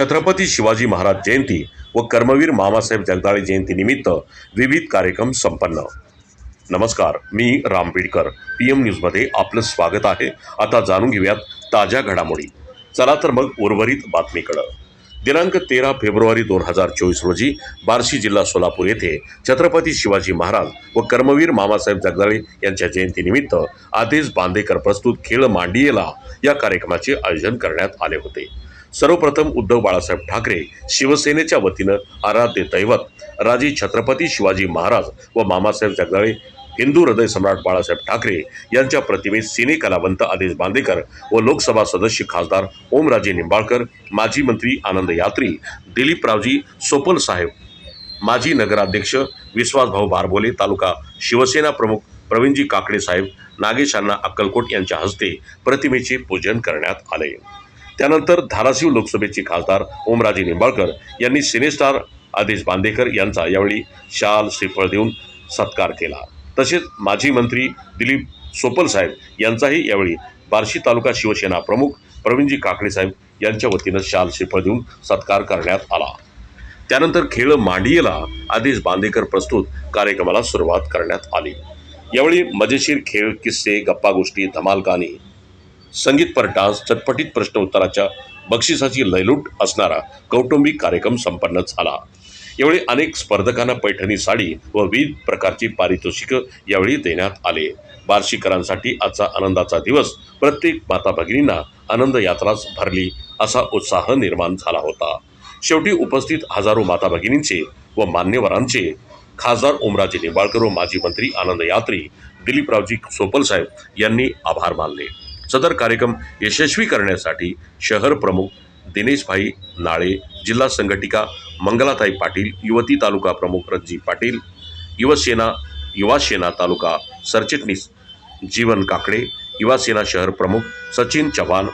छत्रपती शिवाजी महाराज जयंती व कर्मवीर मामासाहेब जगदाळे जयंतीनिमित्त विविध कार्यक्रम संपन्न. नमस्कार मी राम बीडकर पी एम न्यूजमध्ये आपलं स्वागत आहे. आता जाणून घेऊयात ताज्या घडामोडी. चला तर मग उर्वरित बातमीकडं. दिनांक तेरा फेब्रुवारी दोन हजार चोवीस रोजी बार्शी जिल्हा सोलापूर येथे छत्रपती शिवाजी महाराज व कर्मवीर मामासाहेब जगदाळे यांच्या जयंतीनिमित्त आदेश बांदेकर प्रस्तुत खेळ मांडियेला या कार्यक्रमाचे आयोजन करण्यात आले होते. सर्वप्रथम उद्धव बाळासाहेब ठाकरे शिवसेनेच्या वतीनं आराध्य दैवत राजे छत्रपती शिवाजी महाराज व मामासाहेब जगदाळे हिंदू हृदय सम्राट बाळासाहेब ठाकरे यांच्या प्रतिमेत सिने कलावंत आदेश बांदेकर व लोकसभा सदस्य खासदार ओमराजे निंबाळकर माजी मंत्री आनंद यात्री दिलीपरावजी सोपल साहेब माजी नगराध्यक्ष विश्वासभाऊ बारबोले तालुका शिवसेना प्रमुख प्रवीणजी काकडे साहेब नागेशांना अक्कलकोट यांच्या हस्ते प्रतिमेचे पूजन करण्यात आले. त्यानंतर धाराशिव लोकसभेचे खासदार ओमराजे निंबाळकर यांनी सिनेस्टार आदेश बांदेकर यांचा यावेळी शाल श्रीफळ देऊन सत्कार केला. तसेच माजी मंत्री दिलीप सोपल साहेब यांचाही यावेळी बार्शी तालुका शिवसेना प्रमुख प्रवीणजी काकडे साहेब यांच्या वतीनं शाल श्रीफळ देऊन सत्कार करण्यात आला. त्यानंतर खेळ मांडियेला आदेश बांदेकर प्रस्तुत कार्यक्रमाला सुरुवात करण्यात आली. यावेळी मजेशीर खेळ किस्से गप्पा गोष्टी धमाल गाणी संगीतपर डान्स चटपटीत प्रश्न उत्तराच्या बक्षिसाची लयलूट असणारा कौटुंबिक कार्यक्रम संपन्न झाला. यावेळी अनेक स्पर्धकांना पैठणी साडी व विविध प्रकारची पारितोषिकं यावेळी देण्यात आले. बार्शीकरांसाठी आजचा आनंदाचा दिवस प्रत्येक माता भगिनींना आनंद यात्राच भरली असा उत्साह निर्माण झाला होता. शेवटी उपस्थित हजारो माता भगिनींचे व मान्यवरांचे खासदार ओमराजे निंबाळकर व माजी मंत्री आनंद यात्री दिलीपरावजी सोपलसाहेब यांनी आभार मानले. सदर कार्यक्रम यशस्वी करण्यासाठी शहर प्रमुख दिनेशभाई नाळे जिल्हा संघटिका मंगलाताई पाटील युवती तालुका प्रमुख रज्जी पाटील युवसेना युवासेना तालुका सरचिटणीस जीवन काकडे युवासेना शहर प्रमुख सचिन चव्हाण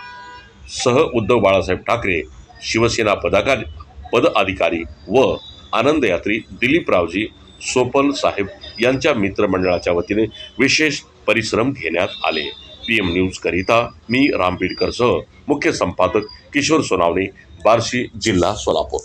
सह उद्धव बाळासाहेब ठाकरे शिवसेना पदाधिकारी पद अधिकारी व आनंदयात्री दिलीपरावजी सोपल साहेब यांच्या मित्रमंडळाच्या वतीने विशेष परिश्रम घेण्यात आले. पी एम न्यूजकरिता मी रामबीडकरसह मुख्य संपादक किशोर सोनावणे बार्शी जिल्हा सोलापूर.